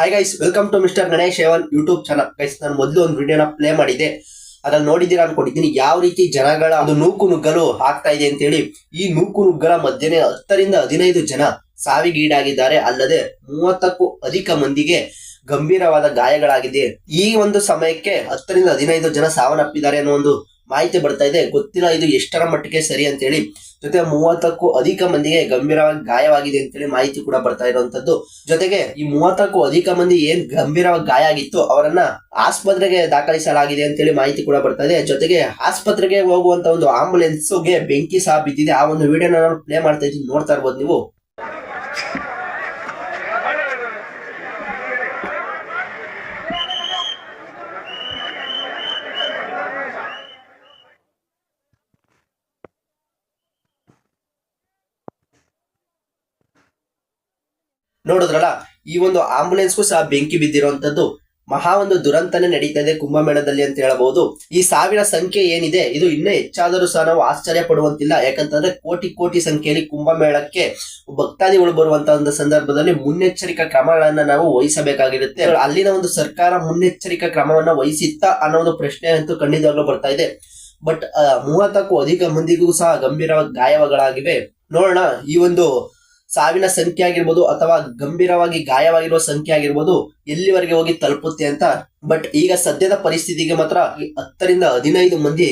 Hi guys welcome to mister Ganesh A one YouTube channel guys ನಾನು ಮೊದಲು ಒಂದು ವಿಡಿಯೋನ ಪ್ಲೇ ಮಾಡಿದೆ ಅದ್ರಲ್ಲಿ ನೋಡಿದ್ದೀರಾ ಅನ್ಕೊಂಡಿದ್ದೀನಿ ಯಾವ ರೀತಿ ಜನಗಳ ಒಂದು ನೂಕು ನುಗ್ಗಲು ಆಗ್ತಾ ಇದೆ ಅಂತೇಳಿ. ಈ ನೂಕು ನುಗ್ಗಲ ಮಧ್ಯೆ ಹತ್ತರಿಂದ ಹದಿನೈದು ಜನ ಸಾವಿಗೀಡಾಗಿದ್ದಾರೆ. ಅಲ್ಲದೆ ಮೂವತ್ತಕ್ಕೂ ಅಧಿಕ ಮಂದಿಗೆ ಗಂಭೀರವಾದ ಗಾಯಗಳಾಗಿದೆ. ಈ ಒಂದು ಸಮಯಕ್ಕೆ ಹತ್ತರಿಂದ ಹದಿನೈದು ಜನ ಸಾವನ್ನಪ್ಪಿದ್ದಾರೆ ಅನ್ನೋ ಒಂದು ಮಾಹಿತಿ ಬರ್ತಾ ಇದೆ. ಗೊತ್ತಿಲ್ಲ ಇದು ಎಷ್ಟರ ಮಟ್ಟಿಗೆ ಸರಿ ಅಂತೇಳಿ. ಜೊತೆ ಮೂವತ್ತಕ್ಕೂ ಅಧಿಕ ಮಂದಿಗೆ ಗಂಭೀರವಾಗಿ ಗಾಯವಾಗಿದೆ ಅಂತೇಳಿ ಮಾಹಿತಿ ಕೂಡ ಬರ್ತಾ ಇರುವಂತದ್ದು. ಜೊತೆಗೆ ಈ ಮೂವತ್ತಕ್ಕೂ ಅಧಿಕ ಮಂದಿ ಏನ್ ಗಂಭೀರವಾಗಿ ಗಾಯ ಆಗಿತ್ತು ಅವರನ್ನ ಆಸ್ಪತ್ರೆಗೆ ದಾಖಲಿಸಲಾಗಿದೆ ಅಂತೇಳಿ ಮಾಹಿತಿ ಕೂಡ ಬರ್ತಾ ಇದೆ. ಜೊತೆಗೆ ಆಸ್ಪತ್ರೆಗೆ ಹೋಗುವಂತ ಒಂದು ಆಂಬುಲೆನ್ಸ್ಗೆ ಬೆಂಕಿ ಸಹ ಬಿದ್ದಿದೆ. ಆ ಒಂದು ವಿಡಿಯೋನ ನಾನು ಪ್ಲೇ ಮಾಡ್ತಾ ಇದ್ದೀನಿ. ನೋಡ್ತಾ ಇರ್ಬೋದು ನೀವು. ನೋಡಿದ್ರಲ್ಲ, ಈ ಒಂದು ಆಂಬುಲೆನ್ಸ್ಗೂ ಸಹ ಬೆಂಕಿ ಬಿದ್ದಿರುವಂತದ್ದು ಮಹಾ ಒಂದು ದುರಂತನೇ ನಡೀತಾ ಇದೆ ಕುಂಭಮೇಳದಲ್ಲಿ ಅಂತ ಹೇಳಬಹುದು ಈ ಸಾವಿನ ಸಂಖ್ಯೆ ಏನಿದೆ, ಇದು ಇನ್ನೂ ಹೆಚ್ಚಾದರೂ ಸಹ ನಾವು ಆಶ್ಚರ್ಯ ಪಡುವಂತಿಲ್ಲ. ಯಾಕಂತಂದ್ರೆ ಕೋಟಿ ಕೋಟಿ ಸಂಖ್ಯೆಯಲ್ಲಿ ಕುಂಭಮೇಳಕ್ಕೆ ಭಕ್ತಾದಿಗಳು ಬರುವಂತಹ ಒಂದು ಸಂದರ್ಭದಲ್ಲಿ ಮುನ್ನೆಚ್ಚರಿಕಾ ಕ್ರಮಗಳನ್ನ ನಾವು ವಹಿಸಬೇಕಾಗಿರುತ್ತೆ. ಅಲ್ಲಿನ ಒಂದು ಸರ್ಕಾರ ಮುನ್ನೆಚ್ಚರಿಕಾ ಕ್ರಮವನ್ನ ವಹಿಸಿತ್ತ ಅನ್ನೋ ಒಂದು ಪ್ರಶ್ನೆ ಅಂತೂ ಖಂಡಿತವಾಗ್ಲೂ ಬರ್ತಾ ಇದೆ. ಬಟ್ ಮೂವತ್ತಕ್ಕೂ ಅಧಿಕ ಮಂದಿಗೂ ಸಹ ಗಂಭೀರ ಗಾಯಗಳಾಗಿವೆ ನೋಡೋಣ, ಈ ಒಂದು ಸಾವಿನ ಸಂಖ್ಯೆ ಆಗಿರ್ಬೋದು ಅಥವಾ ಗಂಭೀರವಾಗಿ ಗಾಯವಾಗಿರುವ ಸಂಖ್ಯೆ ಆಗಿರ್ಬೋದು ಎಲ್ಲಿವರೆಗೆ ಹೋಗಿ ತಲುಪುತ್ತೆ ಅಂತ. ಬಟ್ ಈಗ ಸದ್ಯದ ಪರಿಸ್ಥಿತಿಗೆ ಮಾತ್ರ ಈ ಹತ್ತರಿಂದ ಹದಿನೈದು ಮಂದಿ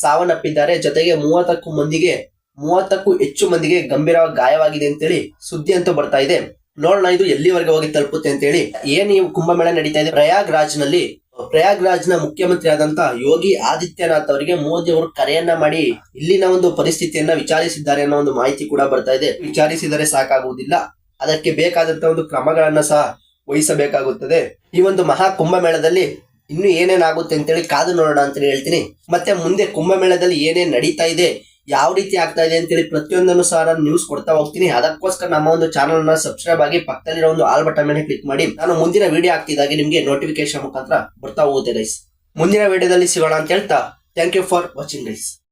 ಸಾವನ್ನಪ್ಪಿದ್ದಾರೆ. ಜೊತೆಗೆ ಮೂವತ್ತಕ್ಕೂ ಮಂದಿಗೆ, ಮೂವತ್ತಕ್ಕೂ ಹೆಚ್ಚು ಮಂದಿಗೆ ಗಂಭೀರವಾಗಿ ಗಾಯವಾಗಿದೆ ಅಂತೇಳಿ ಸುದ್ದಿ ಅಂತೂ ಬರ್ತಾ ಇದೆ. ನೋಡೋಣ ಇದು ಎಲ್ಲಿವರೆಗೆ ಹೋಗಿ ತಲುಪುತ್ತೆ ಅಂತೇಳಿ. ಏನ್ ಈ ಕುಂಭಮೇಳ ನಡೀತಾ ಇದೆ? ಪ್ರಯಾಗ್ನಲ್ಲಿ ಪ್ರಯಾಗ್ರಾಜ್ನ ಮುಖ್ಯಮಂತ್ರಿ ಆದಂತ ಯೋಗಿ ಆದಿತ್ಯನಾಥ್ ಅವರಿಗೆ ಮೋದಿ ಅವರು ಕರೆಯನ್ನ ಮಾಡಿ ಇಲ್ಲಿನ ಒಂದು ಪರಿಸ್ಥಿತಿಯನ್ನ ವಿಚಾರಿಸಿದ್ದಾರೆ ಅನ್ನೋ ಒಂದು ಮಾಹಿತಿ ಕೂಡ ಬರ್ತಾ ಇದೆ. ವಿಚಾರಿಸಿದರೆ ಸಾಕಾಗುವುದಿಲ್ಲ. ಅದಕ್ಕೆ ಬೇಕಾದಂತ ಒಂದು ಕ್ರಮಗಳನ್ನ ಸಹ ವಹಿಸಬೇಕಾಗುತ್ತದೆ. ಈ ಒಂದು ಮಹಾ ಕುಂಭಮೇಳದಲ್ಲಿ ಇನ್ನು ಏನೇನಾಗುತ್ತೆ ಅಂತೇಳಿ ಕಾದು ನೋಡೋಣ ಅಂತ ಹೇಳ್ತೀನಿ. ಮತ್ತೆ ಮುಂದೆ ಕುಂಭಮೇಳದಲ್ಲಿ ಏನೇನ್ ನಡೀತಾ ಇದೆ ಯಾವ ರೀತಿ ಆಗ್ತಾ ಇದೆ ಅಂತೇಳಿ ಪ್ರತಿಯೊಂದನ್ನು ಸಹ ನಾನು ನ್ಯೂಸ್ ಕೊಡ್ತಾ ಹೋಗ್ತೀನಿ. ಅದಕ್ಕೋಸ್ಕರ ನಮ್ಮ ಒಂದು ಚಾನಲ್ನ ಸಬ್ಸ್ಕ್ರೈಬ್ ಆಗಿ ಪಕ್ಕದಲ್ಲಿರೋ ಒಂದು ಆಲ್ ಬಟನ್ ಮೇಲೆ ಕ್ಲಿಕ್ ಮಾಡಿ. ನಾನು ಮುಂದಿನ ವಿಡಿಯೋ ಆಗ್ತಿದ್ದಾಗೆ ನಿಮಗೆ ನೋಟಿಫಿಕೇಶನ್ ಮುಖಾಂತರ ಬರ್ತಾ ಹೋಗುತ್ತೆ ಗೈಸ್ ಮುಂದಿನ ವಿಡಿಯೋದಲ್ಲಿ ಸಿಗೋಣ ಅಂತ ಹೇಳ್ತಾ thank you for watching guys